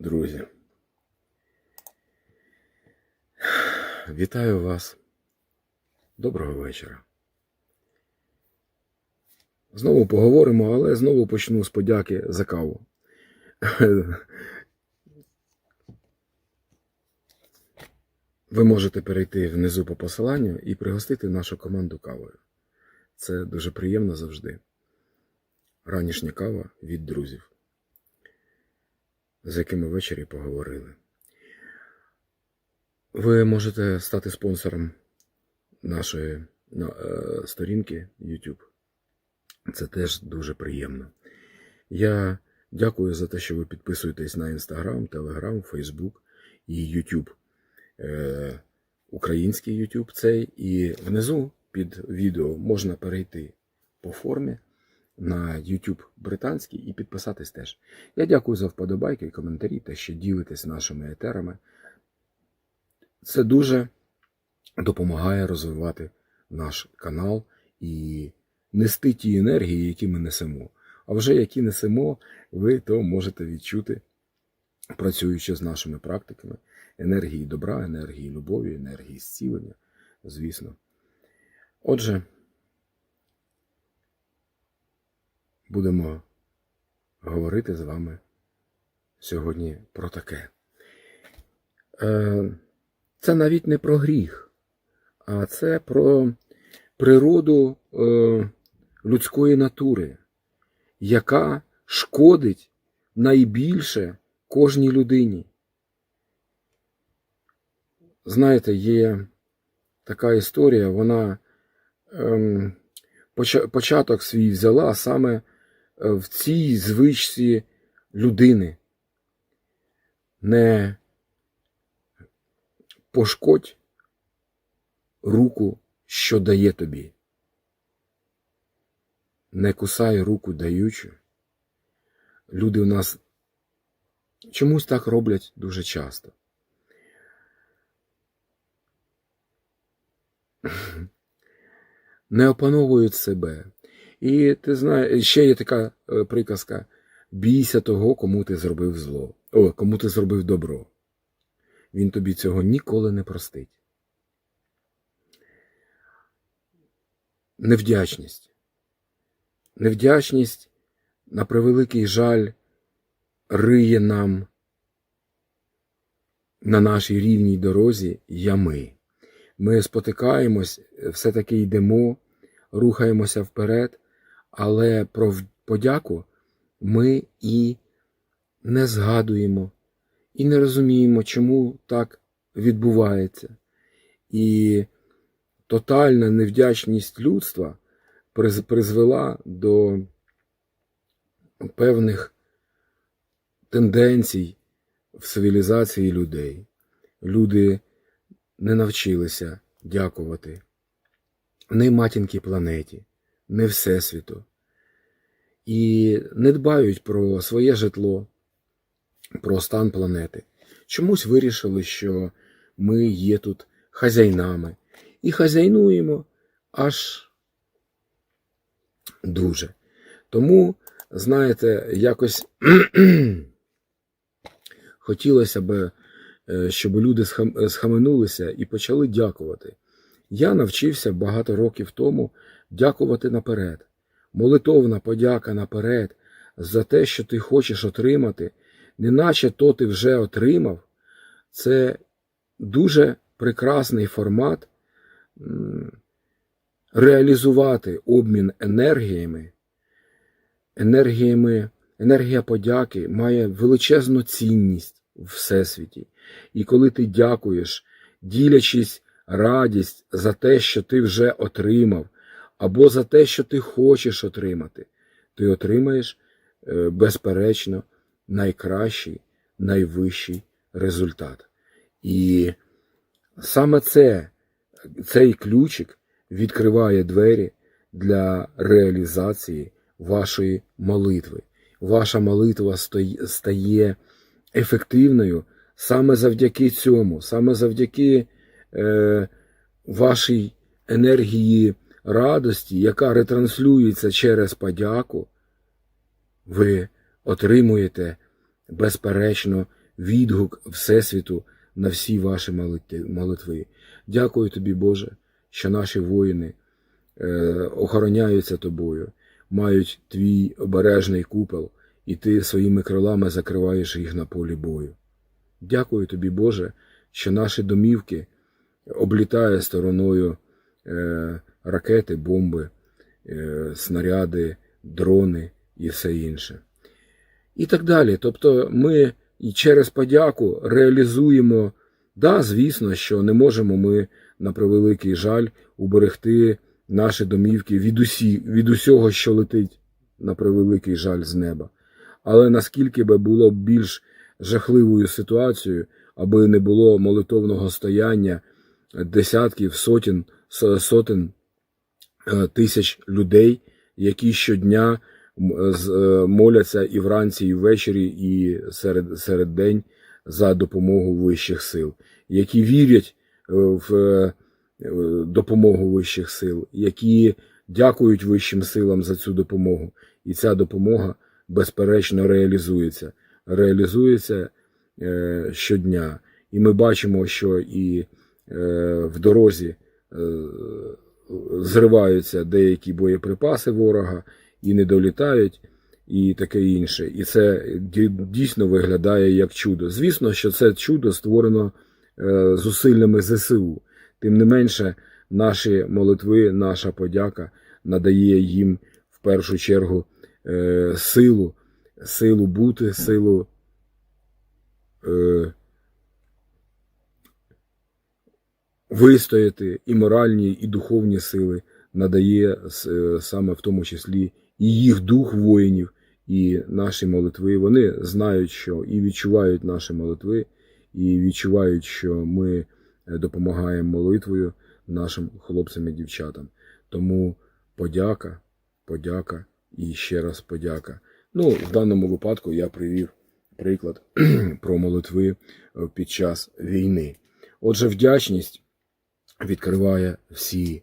Друзі, вітаю вас. Доброго вечора. Знову поговоримо, але знову почну з подяки за каву. Ви можете перейти внизу по посиланню і пригостити нашу команду кавою. Це дуже приємно завжди. Ранішня кава від друзів, з якими ввечері поговорили. Ви можете стати спонсором нашої на, е, сторінки YouTube. Це теж дуже приємно. Я дякую за те, що ви підписуєтесь на Instagram, Telegram, Facebook і YouTube. Е, український YouTube цей. І внизу під відео можна перейти по формі на YouTube британський і підписатись теж. Я дякую за вподобайки коментарі, те, що ділитесь нашими етерами. Це дуже допомагає розвивати наш канал і нести ті енергії, які ми несемо. А вже які несемо, ви то можете відчути, працюючи з нашими практиками, енергії добра, енергії любові, енергії зцілення, звісно. Отже, будемо говорити з вами сьогодні про таке. Е, Це навіть не про гріх, а це про природу е, людської натури, яка шкодить найбільше кожній людині. Знаєте, є така історія, вона ем, початок свій взяла саме в цій звичці людини. Не пошкодь руку, що дає тобі. Не кусай руку даючу. Люди у нас чомусь так роблять дуже часто. Не опановують себе. І ти знаєш, ще є така е, приказка: бійся того, кому ти зробив зло, о, кому ти зробив добро. Він тобі цього ніколи не простить. Невдячність. Невдячність, на превеликий жаль, риє нам на нашій рівній дорозі ями. Ми спотикаємось, все-таки йдемо, рухаємося вперед, але про подяку ми і не згадуємо, і не розуміємо, чому так відбувається. І тотальна невдячність людства призвела до певних тенденцій в цивілізації людей. Люди не навчилися дякувати не матінки планеті, не Всесвіту. І не дбають про своє житло, про стан планети. Чомусь вирішили, що ми є тут хазяйнами. І хазяйнуємо аж дуже. Тому, знаєте, якось хотілося б, е, щоб люди схаменулися і почали дякувати. Я навчився багато років тому дякувати наперед. Молитовна подяка наперед за те, що ти хочеш отримати, неначе то ти вже отримав. Це дуже прекрасний формат реалізувати обмін енергіями. Енергіями, енергія подяки має величезну цінність в всесвіті. І коли ти дякуєш, ділячись радість за те, що ти вже отримав, або за те, що ти хочеш отримати, ти отримаєш, е, безперечно, найкращий, найвищий результат. І саме це, цей ключик відкриває двері для реалізації вашої молитви. Ваша молитва стає ефективною саме завдяки цьому, саме завдяки вашій енергії радості, яка ретранслюється через подяку, ви отримуєте, безперечно, відгук Всесвіту на всі ваші молитви. Дякую тобі, Боже, що наші воїни е, охороняються тобою, мають твій обережний купол, і ти своїми крилами закриваєш їх на полі бою. Дякую тобі, Боже, що наші домівки облітає стороною е, ракети, бомби, е, снаряди, дрони і все інше. І так далі. Тобто ми і через подяку реалізуємо, да, звісно, що не можемо ми, на превеликий жаль, уберегти наші домівки від, усі, від усього, що летить, на превеликий жаль, з неба. Але наскільки би було б більш жахливою ситуацією, аби не було молитовного стояння десятків, сотень, сотень е, тисяч людей, які щодня е, моляться і вранці, і ввечері, і серед, серед день за допомогу вищих сил, які вірять е, в допомогу вищих сил, які дякують вищим силам за цю допомогу. І ця допомога, безперечно, реалізується. Реалізується щодня. І ми бачимо, що і в дорозі е, зриваються деякі боєприпаси ворога і не долітають, і таке інше. І це дійсно виглядає як чудо. Звісно, що це чудо створено е, зусиллями ЗСУ. Тим не менше, наші молитви, наша подяка надає їм в першу чергу е, силу, силу бути, силу. Е, вистояти і моральні, і духовні сили надає саме в тому числі і їх дух воїнів, і наші молитви. Вони знають, що і відчувають наші молитви, і відчувають, що ми е, допомагаємо молитвою нашим хлопцям і дівчатам. Тому подяка, подяка і ще раз подяка. Ну, в даному випадку я привів приклад про молитви е, під час війни. Отже, вдячність відкриває всі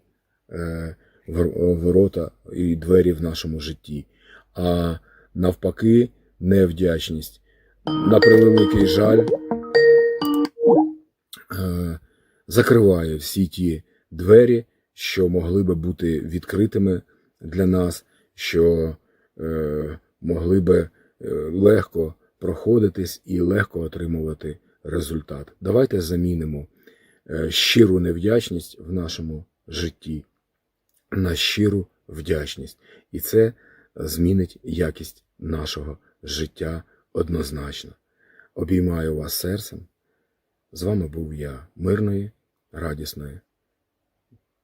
е, ворота і двері в нашому житті. А навпаки, невдячність. На превеликий жаль, е, закриває всі ті двері, що могли би бути відкритими для нас, що е, могли би легко проходитись і легко отримувати результат. Давайте замінимо щиру невдячність в нашому житті на щиру вдячність. І це змінить якість нашого життя однозначно. Обіймаю вас серцем. З вами був я, мирної, радісної.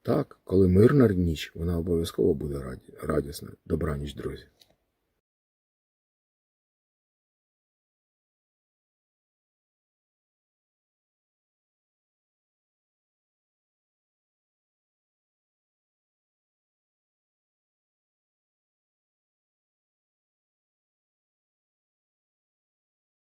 Так, коли мирна ніч, вона обов'язково буде раді- радісною. Добраніч, друзі.